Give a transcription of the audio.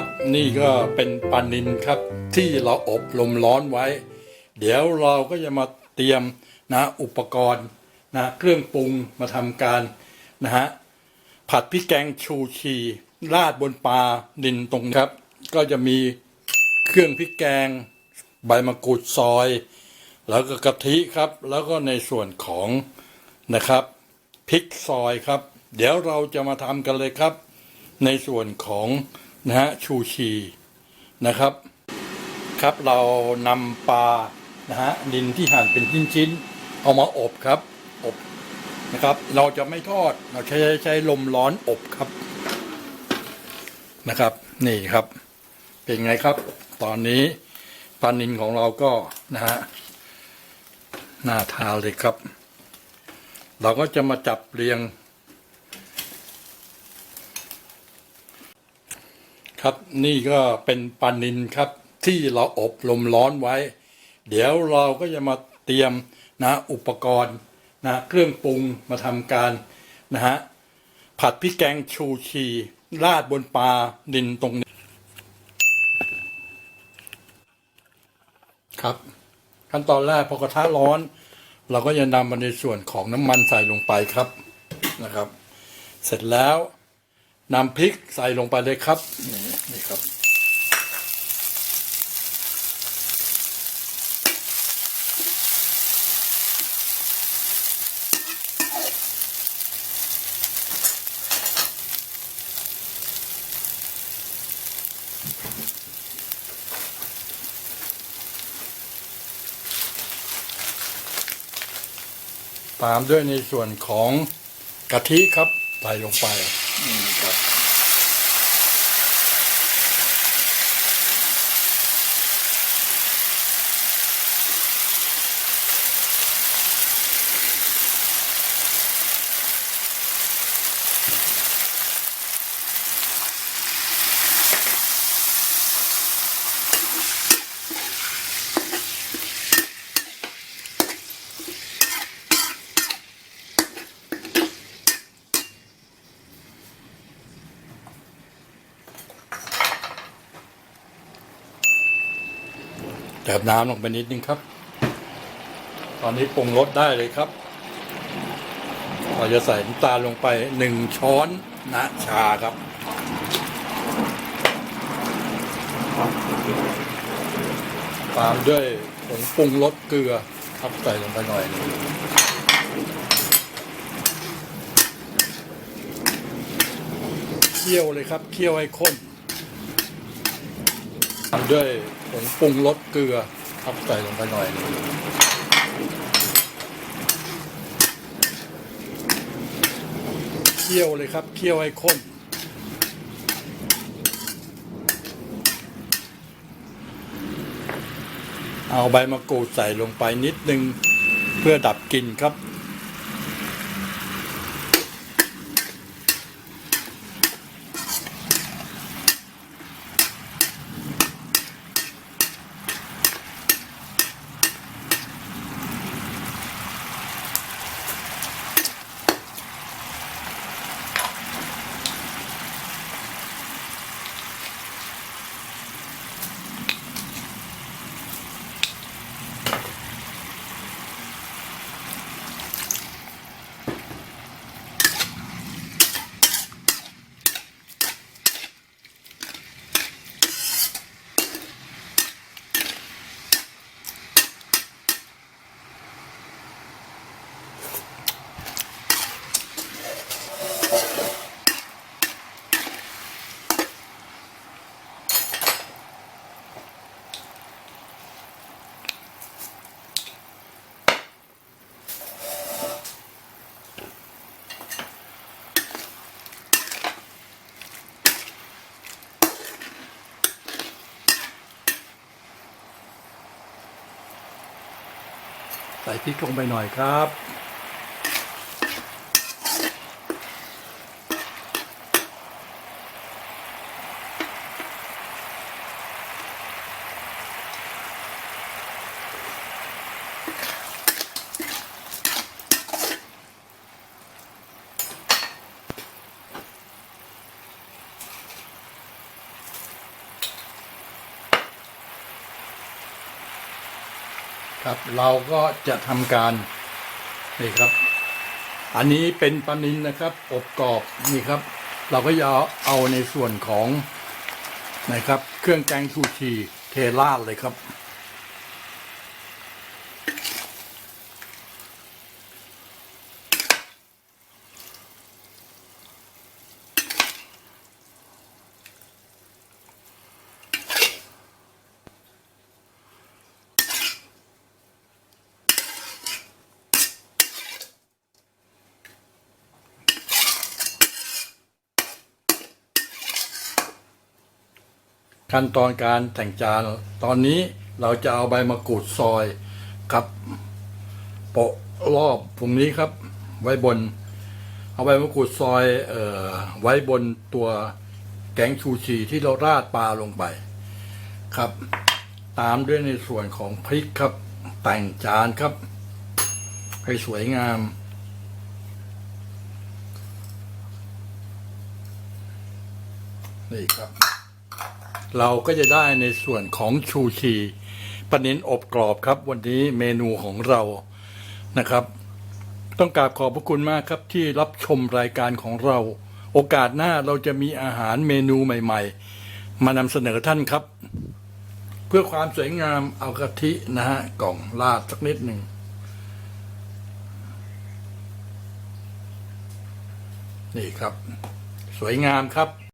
ครับ นี่ก็เป็นปลานินครับ ที่เราอบลมร้อนไว้ เดี๋ยวเราก็จะมาเตรียมนะอุปกรณ์นะเครื่องปรุงมาทำการนะฮะผัดพริกแกงชูชีราดบนปลานินตรงนี้ครับ ก็จะมีเครื่องพริกแกง ใบมะกรูดซอย แล้วก็กะทิครับ แล้วก็ในส่วนของนะครับพริกซอยครับ เดี๋ยวเราจะมาทำกันเลยครับ ในส่วนของ นะฮะชูชีนะครับ ครับเรานำปลานะฮะดินที่หั่นเป็นชิ้นๆเอามาอบครับอบนะครับ เราจะไม่ทอดเราใช้ใช้ลมร้อนอบครับนะครับ นี่ครับ เป็นไงครับ ตอนนี้ปลานินของเราก็นะฮะน่าทานเลยครับ เราก็จะมาจับเรียง ครับนี่ก็เป็นปลานินครับที่เราอบลมร้อนไว้ เดี๋ยวเราก็จะมาเตรียมนะอุปกรณ์นะเครื่องปรุงมาทำการนะฮะผัดพริกแกงชูชีราดบนปลาดินตรงนี้ ครับ ขั้นตอนแรกพอกระทะร้อน เราก็จะนำมาในส่วนของน้ำมันใส่ลงไปครับนะครับ เสร็จแล้ว นำพริกใส่ลงไปเลยครับนี่นี่ครับ ตามด้วยในส่วนของกะทิครับใส่ลงไป นี่ค เติมน้ำลงไปนิดนึงครับ ตอนนี้ปรุงรสได้เลยครับเราจะใส่น้ำตาลลงไปหนึ่งช้อนนะชาครับ ตามด้วยผงปรุงรสเกลือครับใส่ลงไปหน่อยหนึงเคี่ยวเลยครับเคี่ยวให้ข้นตามด้วย ผงปรุงรสเกลือครับใส่ลงไปหน่อยนึงเคี่ยวเลยครับเคี่ยวให้ข้นเอาใบมะกรูดใส่ลงไปนิดนึง เพื่อดับกลิ่นครับ ใส่พริกลงไปหน่อยครับ ครับ เราก็จะทำการนี่ครับ อันนี้เป็นปลานินนะครับ อบกรอบนี่ครับ เราก็จะเอาเอาในส่วนของนะครับ เครื่องแกงชูชีเทราดเลยครับ ขั้นตอนการแต่งจานตอนนี้เราจะเอาใบมะกรูดซอยครับโปะรอบตรงนี้ครับ ไว้บน เอาใบมะกรูดซอยเอ่อไว้บนตัวแกงชูชีที่เราราดปลาลงไปครับ ตามด้วยในส่วนของพริกครับ แต่งจานครับ ให้สวยงามนี่ครับ เราก็จะได้ในส่วนของชูชีปนินอบกรอบครับ วันนี้เมนูของเรานะครับ ต้องกราบขอบพระคุณมากครับที่รับชมรายการของเรา โอกาสหน้าเราจะมีอาหารเมนูใหม่ ๆ มานำเสนอท่านครับ เพื่อความสวยงามเอากะทินะฮะกล่องราดสักนิดหนึ่งนี่ครับ สวยงามครับ